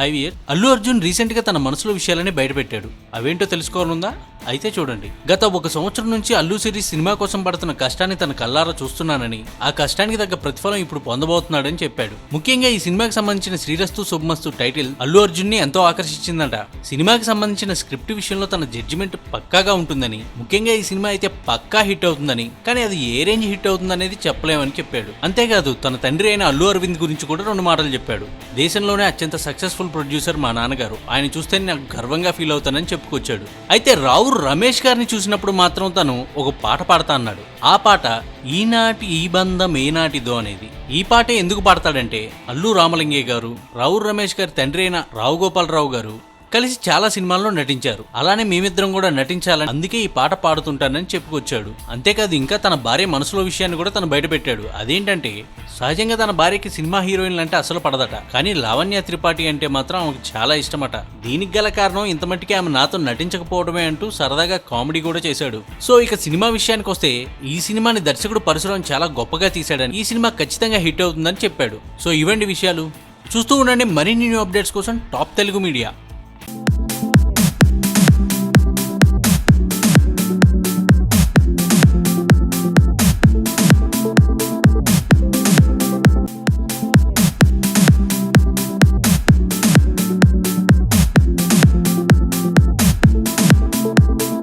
హైవియర్ అల్లు అర్జున్ రీసెంట్గా తన మనసులో విషయాలని బయటపెట్టాడు. అవేంటో తెలుసుకోవాలనుందా? అయితే చూడండి. గత ఒక సంవత్సరం నుంచి అల్లు సిరీస్ సినిమా కోసం పడుతున్న కష్టాన్ని తన కల్లారా చూస్తున్నానని ఆ కష్టానికి తగ్గ ప్రతిఫలం ఇప్పుడు పొందబోతున్నాడని చెప్పాడు. ముఖ్యంగా ఈ సినిమాకి సంబంధించిన శ్రీరస్తు శుభమస్తు టైటిల్ అల్లు అర్జున్ని ఎంతో ఆకర్షించిందంట. సినిమాకి సంబంధించిన స్క్రిప్ట్ విషయంలో తన జడ్జిమెంట్ పక్కాగా ఉంటుందని ముఖ్యంగా ఈ సినిమా అయితే పక్కా హిట్ అవుతుందని కానీ అది ఏ రేంజ్ హిట్ అవుతుందనేది చెప్పలేమని చెప్పాడు. అంతేకాదు తన తండ్రి అయిన అల్లు అరవింద్ గురించి కూడా రెండు మాటలు చెప్పాడు. దేశంలోనే అత్యంత సక్సెస్ఫుల్ ప్రొడ్యూసర్ మా నాన్నగారు. ఆయన చూస్తే నాకు గర్వంగా ఫీల్ అవుతానని చెప్పుకొచ్చాడు. అయితే రావు రమేష్ గారిని చూసినప్పుడు మాత్రం తను ఒక పాట పాడతా అన్నాడు. ఆ పాట ఈనాటి ఈ బంధం ఏనాటిదో అనేది. ఈ పాటే ఎందుకు పాడతాడంటే అల్లు రామలింగయ్య గారు రావు రమేష్ గారి తండ్రి అయిన రావు గోపాలరావు గారు కలిసి చాలా సినిమాల్లో నటించారు. అలానే మేమిద్దరం కూడా నటించాలని అందుకే ఈ పాట పాడుతుంటానని చెప్పుకొచ్చాడు. అంతేకాదు ఇంకా తన భార్య మనసులో విషయాన్ని కూడా తను బయటపెట్టాడు. అదేంటంటే సహజంగా తన భార్యకి సినిమా హీరోయిన్లు అంటే అసలు పడదట. కానీ లావణ్య త్రిపాఠి అంటే మాత్రం ఆమెకు చాలా ఇష్టమట. దీనికి గల కారణం ఇంత మట్టికి ఆమె నాతో నటించకపోవడమే అంటూ సరదాగా కామెడీ కూడా చేశాడు. సో ఇక సినిమా విషయానికి వస్తే ఈ సినిమాని దర్శకుడు పరశురాం చాలా గొప్పగా తీశాడని ఈ సినిమా ఖచ్చితంగా హిట్ అవుతుందని చెప్పాడు. సో ఇవండి విషయాలు. చూస్తూ ఉండండి మరిన్ని న్యూ అప్డేట్స్ కోసం టాప్ తెలుగు మీడియా.